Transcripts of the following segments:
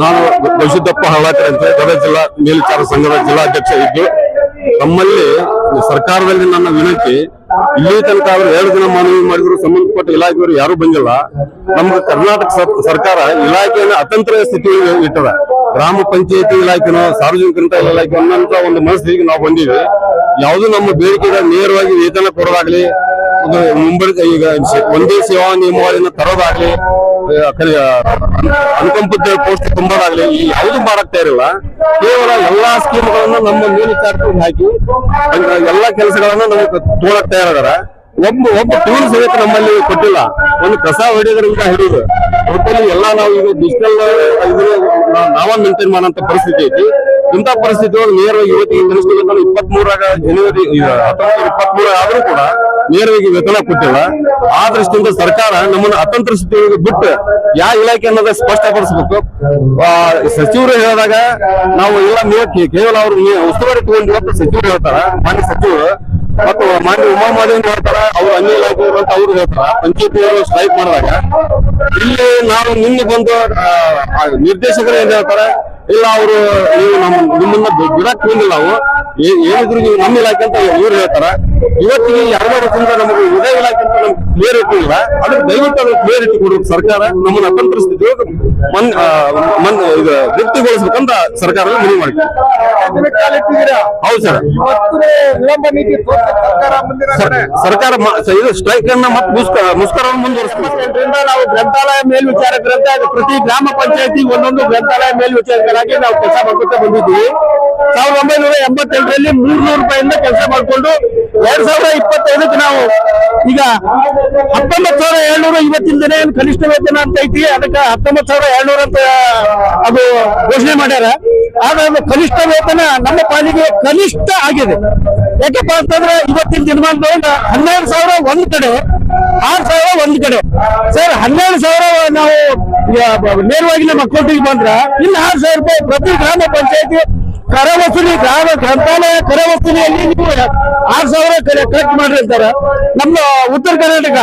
ನಾನು ಗವಿಸಿದ್ದಪ್ಪ ಹಳ್ಳಾಕರ್ ಅಂತ ಗದಗ ಜಿಲ್ಲಾ ಮೇಲ್ವಿಚಾರ ಸಂಘದ ಜಿಲ್ಲಾಧ್ಯಕ್ಷ ಇದ್ದು, ತಮ್ಮಲ್ಲಿ ಸರ್ಕಾರದಲ್ಲಿ ನನ್ನ ವಿನಂತಿ, ಇಲ್ಲಿ ತನಕ ಅವರು ಎರಡು ದಿನ ಮನವಿ ಮಾಡಿದ್ರು, ಸಂಬಂಧಪಟ್ಟ ಇಲಾಖೆಯವರು ಯಾರು ಬಂದಿಲ್ಲ. ನಮ್ಗೆ ಕರ್ನಾಟಕ ಸರ್- ಸರ್ಕಾರ ಇಲಾಖೆಯನ್ನು ಅತಂತ್ರ ಸ್ಥಿತಿಯಲ್ಲಿ ಇಟ್ಟದ. ಗ್ರಾಮ ಪಂಚಾಯತಿ ಇಲಾಖೆನೋ, ಸಾರ್ವಜನಿಕ ಇಲಾಖೆ ಅನ್ನೋಂತ ಒಂದು ಮನಸ್ಥಿತಿಗೆ ನಾವು ಬಂದಿವಿ. ಯಾವುದು ನಮ್ಮ ಬೇಡಿಕೆಗೆ ನೇರವಾಗಿ ವೇತನ ಕೊಡೋದಾಗ್ಲಿ ಒಂದು ಮುಂಬೈ ಈಗ ಒಂದೇ ಸೇವಾ ನಿಯಮಾವಳಿನ ತರೋದಾಗ್ಲಿ ಅನುಕಂಪದ ಪೋಸ್ಟ್ ತುಂಬೋದಾಗ್ಲಿ, ಈ ಯಾವುದು ಮಾಡಾಗ್ತಾ ಇರಲಿಲ್ಲ ಕೇವಲ ಎಲ್ಲಾ ಸ್ಕೀಮ್ಗಳನ್ನ ನಮ್ಮ ಮೇಲ್ವಿಚಾರಕ್ಕೆ ಹಾಕಿ ಎಲ್ಲಾ ಕೆಲಸಗಳನ್ನ ನಮಗೆ ತೋಳಕ್ ತಯಾರಾದಾರ ಒಬ್ಬ ಒಬ್ಬ ಟೂಲ್ ಸಹಿತ ನಮ್ಮಲ್ಲಿ ಕೊಟ್ಟಿಲ್ಲ. ಒಂದು ಕಸ ಹೊಡೆಯೋದ್ರಿಂದ ಹಿಡಿದು, ಒಟ್ಟಲ್ಲಿ ಎಲ್ಲಾ ನಾವು ಈಗ ಡಿಜಿಟಲ್ ನಾವ ಮೇಂಟೈನ್ ಮಾಡುವಂತ ಪರಿಸ್ಥಿತಿ ಐತಿ. ಇಂಥ ಪರಿಸ್ಥಿತಿ ನೇರವಾಗಿ ಇವತ್ತಿಗೆ ಇಪ್ಪತ್ತ್ ಮೂರಾಗ ಜನವರಿ ಹತ್ತೊಂಬತ್ತು ಇಪ್ಪತ್ತ್ ಮೂರ ಆದ್ರೂ ಕೂಡ ನೇರವಾಗಿ ವೇತನ ಕೊಟ್ಟಿಲ್ಲ. ಆ ದೃಷ್ಟಿಯಿಂದ ಸರ್ಕಾರ ನಮ್ಮನ್ನು ಅತಂತ್ರ ಸ್ಥಿತಿಗೆ ಬಿಟ್ಟು ಯಾವ ಇಲಾಖೆ ಅನ್ನೋದ ಸ್ಪಷ್ಟಪಡಿಸಬೇಕು. ಸಚಿವರು ಹೇಳಿದಾಗ ನಾವು ಎಲ್ಲ ನೀವು ಕೇವಲ ಅವರು ಉಸ್ತುವಾರಿ ತಗೊಂಡು ಅಂತ ಸಚಿವರು ಹೇಳ್ತಾರ, ಮಾನ್ಯ ಸಚಿವರು. ಮತ್ತು ಮಾನ್ಯ ಉಮಾ ಮಾದೇವ್ ಹೇಳ್ತಾರ, ಅವರು ಅನ್ಯ ಇಲಾಖೆಯವರು ಅಂತ ಅವ್ರು ಹೇಳ್ತಾರ. ಪಂಚಾಯತಿಯವರು ಸ್ಟ್ರೈಕ್ ಮಾಡಿದಾಗ ಇಲ್ಲಿ ನಾವು ನಿನ್ನೆ ಬಂದು ನಿರ್ದೇಶಕರು ಏನ್ ಹೇಳ್ತಾರೆ, ಇಲ್ಲ ಅವರು ನೀವು ನಮ್ಮ ನಿಮ್ಮನ್ನ ಬಿಡಕ್ ಬಂದಿಲ್ಲ ನಾವು ಏನಿದ್ರು ನೀವು ನಮ್ಮ ಇಲಾಖೆ ಅಂತ ಇವ್ರು ಹೇಳ್ತಾರ. ಇವತ್ತಿಗೆ ಎರಡು ವರ್ಷದಿಂದ ನಮಗೆ ಇದೇ ಇಲಾಖೆ ಅಂತ ನಮ್ಗೆ ಕ್ಲಿಯರಿಟಿ ಇಲ್ಲ ಅದಕ್ಕೆ ದಯವಿಟ್ಟು ಅದನ್ನು ಕ್ಲಿಯರಿಟಿ ಕೊಡ್ಬೇಕು ಸರ್ಕಾರ. ನಮ್ಮನ್ನ ಅತಂತ್ರ ಸ್ಥಿತಿ ಮನ್ ಮನ್, ಇದು ತೃಪ್ತಿಗೊಳಿಸ್ಬೇಕಂತ ಸರ್ಕಾರ ಮನವಿ ಮಾಡ್ತೀವಿ ಹೌದು ಸರ್. ಸರ್ಕಾರ ಇದು ಸ್ಟ್ರೈಕ್ ಅನ್ನ ಮತ್ತೆ ಮುಸ್ಕರ ಮುಸ್ಕರವನ್ನು ಮುಂದುವರಿಸ್ತೀವಿ ನಾವು ಗ್ರಂಥಾಲಯ ಮೇಲ್ವಿಚಾರಕರಂತ ಪ್ರತಿ ಗ್ರಾಮ ಪಂಚಾಯತಿ ಒಂದೊಂದು ಗ್ರಂಥಾಲಯ ಮೇಲ್ವಿಚಾರಕರಾಗಿ ನಾವು ಕೆಲಸ ಮಾಡ್ಕೊತಾ ಬಂದಿದ್ದೀವಿ. ಸಾವಿರದ ಒಂಬೈನೂರ ಎಂಬತ್ತೆಂಟರಲ್ಲಿ ಮೂರ್ನೂರು ರೂಪಾಯಿಂದ ಕೆಲಸ ಮಾಡಿಕೊಂಡು ಎರಡ್ ಸಾವಿರದ ಇಪ್ಪತ್ತೈದಕ್ಕೆ ನಾವು ಈಗ ಹತ್ತೊಂಬತ್ತು ಸಾವಿರ ಏಳ್ನೂರ ಇವತ್ತಿನ ದಿನ ಏನು ಕನಿಷ್ಠ ವೇತನ ಅಂತ ಐತಿ, ಅದಕ್ಕೆ ಹತ್ತೊಂಬತ್ತು ಸಾವಿರ ಏಳ್ನೂರ ಅಂತ ಅದು ಘೋಷಣೆ ಮಾಡ್ಯಾರ. ಆದ್ರೆ ಅದು ಕನಿಷ್ಠ ವೇತನ ನಮ್ಮ ಪಾಲಿಗೆ ಕನಿಷ್ಠ ಆಗಿದೆ. ಯಾಕಪ್ಪ ಅಂತಂದ್ರೆ ಇವತ್ತಿನ ದಿನಮಾನದಿಂದ ಹನ್ನೆರಡು ಸಾವಿರ ಒಂದ್ ಕಡೆ, ಆರ್ ಸಾವಿರ ಒಂದ್ ಕಡೆ. ಸರ್, ಹನ್ನೆರಡು ಸಾವಿರ ನಾವು ನೇರವಾಗಿ ನಮ್ಮ ಅಕೌಂಟಿಗೆ ಬಂದ್ರ ಇನ್ನು ಆರು ಸಾವಿರ ರೂಪಾಯಿ ಪ್ರತಿ ಗ್ರಾಮ ಪಂಚಾಯತಿ ಕರ ವಸೂಲಿ, ಗ್ರಾಮ ಗ್ರಂಥಾಲಯ ಕರ ವಸೂಲಿಯಲ್ಲಿ ನೀವು ಆರ್ ಸಾವಿರ ಕಲೆಕ್ಟ್ ಮಾಡ್ರಿ ಸರ್ ನಮ್ಮ ಉತ್ತರ ಕರ್ನಾಟಕ,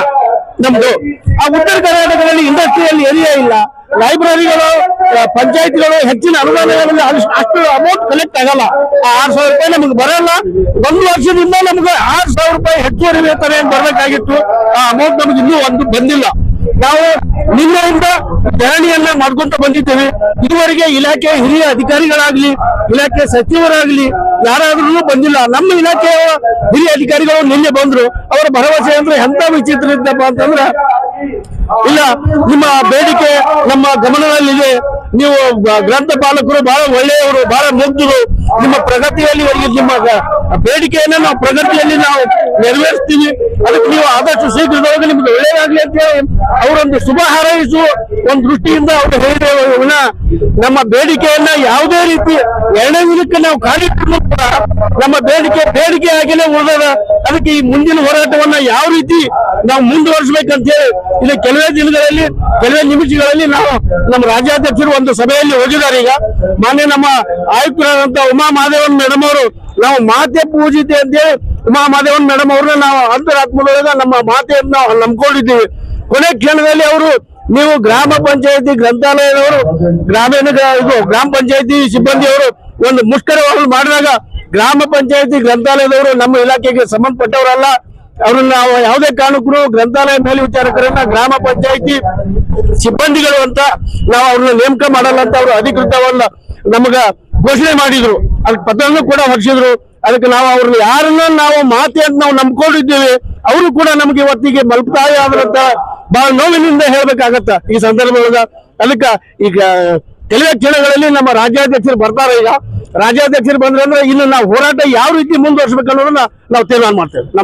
ನಮ್ದು. ಆ ಉತ್ತರ ಕರ್ನಾಟಕದಲ್ಲಿ ಇಂಡಸ್ಟ್ರಿಯಲ್ ಏರಿಯಾ ಇಲ್ಲ. ಲೈಬ್ರರಿಗಳು ಪಂಚಾಯತ್ಗಳು ಹೆಚ್ಚಿನ ಅನುದಾನಗಳಲ್ಲಿ ಅಷ್ಟು- ಅಮೌಂಟ್ ಕಲೆಕ್ಟ್ ಆಗಲ್ಲ. ಆ ಆರ್ ಸಾವಿರ ರೂಪಾಯಿ ನಮಗೆ ಬರಲ್ಲ. ಒಂದು ವರ್ಷದಿಂದ ನಮ್ಗೆ ಆರ್ ಸಾವಿರ ರೂಪಾಯಿ ಹೆಚ್ಚುವರಿ ವೇತನ ಏನ್ ಬರ್ಬೇಕಾಗಿತ್ತು, ಆ ಅಮೌಂಟ್ ನಮ್ಗೆ ಇನ್ನೂ ಒಂದು ಬಂದಿಲ್ಲ. ನಾವು ನಿನ್ನೆಯಿಂದ ಧರಣಿಯನ್ನ ಮಾಡ್ಕೊಂತ ಬಂದಿದ್ದೇವೆ. ಇದುವರೆಗೆ ಇಲಾಖೆ ಹಿರಿಯ ಅಧಿಕಾರಿಗಳಾಗ್ಲಿ, ಇಲಾಖೆ ಸಚಿವರಾಗ್ಲಿ ಯಾರಾದ್ರೂ ಬಂದಿಲ್ಲ. ನಮ್ಮ ಇಲಾಖೆಯ ಹಿರಿಯ ಅಧಿಕಾರಿಗಳು ನಿನ್ನೆ ಬಂದ್ರು. ಅವರ ಭರವಸೆ ಅಂದ್ರೆ ಎಂತ ವಿಚಿತ್ರ ಇದ್ದಪ್ಪ ಅಂತಂದ್ರ ಇಲ್ಲ, ನಿಮ್ಮ ಬೇಡಿಕೆ ನಮ್ಮ ಗಮನದಲ್ಲಿದೆ. ನೀವು ಗ- ಗ್ರಂಥಪಾಲಕರು ಬಹಳ ಒಳ್ಳೆಯವರು, ಬಹಳ ಮುಗ್ಧರು. ನಿಮ್ಮ ಪ್ರಗತಿಯಲ್ಲಿ ನಿಮ್ಮ ಬೇಡಿಕೆಯನ್ನ ನಾವು ಪ್ರಗತಿಯಲ್ಲಿ ನಾವು ನೆರವೇರಿಸ್ತೀವಿ. ಅದಕ್ಕೆ ನೀವು ಆದಷ್ಟು ಶೀಘ್ರದೊಳಗೆ ನಿಮ್ಗೆ ಒಳ್ಳೇದಾಗ್ಲಿ ಅಂತ ಹೇಳಿ ಅವರೊಂದು ಶುಭ ಹಾರೈಸು. ಒಂದು ದೃಷ್ಟಿಯಿಂದ ಅವರು ಹೇಳಿದ ನಮ್ಮ ಬೇಡಿಕೆಯನ್ನ ಯಾವುದೇ ರೀತಿ ಎರಡನೇ ದಿನಕ್ಕೆ ನಾವು ಕಾಲಿಟ್ಟರು ಕೂಡ ನಮ್ಮ ಬೇಡಿಕೆ ಬೇಡಿಕೆ ಆಗಿಲೇ ಉಳಿದ ಅದಕ್ಕೆ ಈ ಮುಂದಿನ ಹೋರಾಟವನ್ನ ಯಾವ ರೀತಿ ನಾವು ಮುಂದುವರಿಸಬೇಕಂತ ಹೇಳಿ ಇದು ಕೆಲವೇ ದಿನಗಳಲ್ಲಿ, ಕೆಲವೇ ನಿಮಿಷಗಳಲ್ಲಿ ನಾವು ನಮ್ಮ ರಾಜ್ಯಾಧ್ಯಕ್ಷರು ಒಂದು ಸಭೆಯಲ್ಲಿ ಹೋಗಿದ್ದಾರೆ ಈಗ. ಮಾನ್ಯ ನಮ್ಮ ಆಯುಕ್ತರಾದಂತ ಉಮಾ ಮಹಾದೇವನ್ ಮೇಡಮ್ ಅವರು ನಾವು ಮಾತೆ ಪೂಜಿತೆ ಅಂತೇಳಿ ಉಮಾ ಮಾದೇವನ್ ಮೇಡಮ್ ಅವ್ರನ್ನ ನಾವು ಅಂತರಾತ್ಮದೊಳಗ ನಮ್ಮ ಮಾತೆಯನ್ನು ನಾವು ನಂಬ್ಕೊಂಡಿದ್ದೀವಿ. ಕೊನೆ ಕ್ಷಣದಲ್ಲಿ ಅವರು ನೀವು ಗ್ರಾಮ ಪಂಚಾಯತಿ ಗ್ರಂಥಾಲಯದವರು ಗ್ರಾಮೀಣ ಗ್ರಾ- ಇದು ಗ್ರಾಮ ಪಂಚಾಯತಿ ಸಿಬ್ಬಂದಿಯವರು ಒಂದು ಮುಷ್ಕರವನ್ನು ಮಾಡಿದಾಗ ಗ್ರಾಮ ಪಂಚಾಯತಿ ಗ್ರಂಥಾಲಯದವರು ನಮ್ಮ ಇಲಾಖೆಗೆ ಸಂಬಂಧಪಟ್ಟವರಲ್ಲ. ಅವ್ರನ್ನ ನಾವು ಯಾವುದೇ ಕಾರಣಕ್ಕೂ ಗ್ರಂಥಾಲಯ ಮೇಲ್ವಿಚಾರಕರನ್ನ ಗ್ರಾಮ ಪಂಚಾಯತಿ ಸಿಬ್ಬಂದಿಗಳು ಅಂತ ನಾವು ಅವ್ರನ್ನ ನೇಮಕ ಮಾಡಲ್ಲ ಅಂತ ಅವರು ಅಧಿಕೃತವನ್ನ ನಮಗ ಘೋಷಣೆ ಮಾಡಿದ್ರು. ಅದಕ್ಕೆ ಪತ್ರವನ್ನು ಕೂಡ ಹೊರಡಿಸಿದ್ರು ಅದಕ್ಕೆ ನಾವು ಅವ್ರನ್ನ ಯಾರನ್ನ ನಾವು ಮಾತೆ ಅಂತ ನಾವು ನಂಬ್ಕೊಂಡಿದ್ದೀವಿ, ಅವರು ಕೂಡ ನಮಗೆ ಇವತ್ತಿಗೆ ಮಲ್ಪತಾಯ ಆದ್ರಂತ ಬಹಳ ನೋವಿನಿಂದ ಹೇಳ್ಬೇಕಾಗತ್ತ. ಈ ಸಂದರ್ಭದೊಳಗ ಅದಕ್ಕ ಈಗ ಕೆಲವೇ ಕ್ಷಣಗಳಲ್ಲಿ ನಮ್ಮ ರಾಜ್ಯಾಧ್ಯಕ್ಷರು ಬರ್ತಾರೆ ಈಗ. ರಾಜ್ಯಾಧ್ಯಕ್ಷರು ಬಂದ್ರೆ ಅಂದ್ರೆ ಇನ್ನು ನಾವು ಹೋರಾಟ ಯಾವ ರೀತಿ ಮುಂದುವರ್ಸ್ಬೇಕು ಅನ್ನೋದನ್ನ ನಾವು ತೀರ್ಮಾನ ಮಾಡ್ತೇವೆ.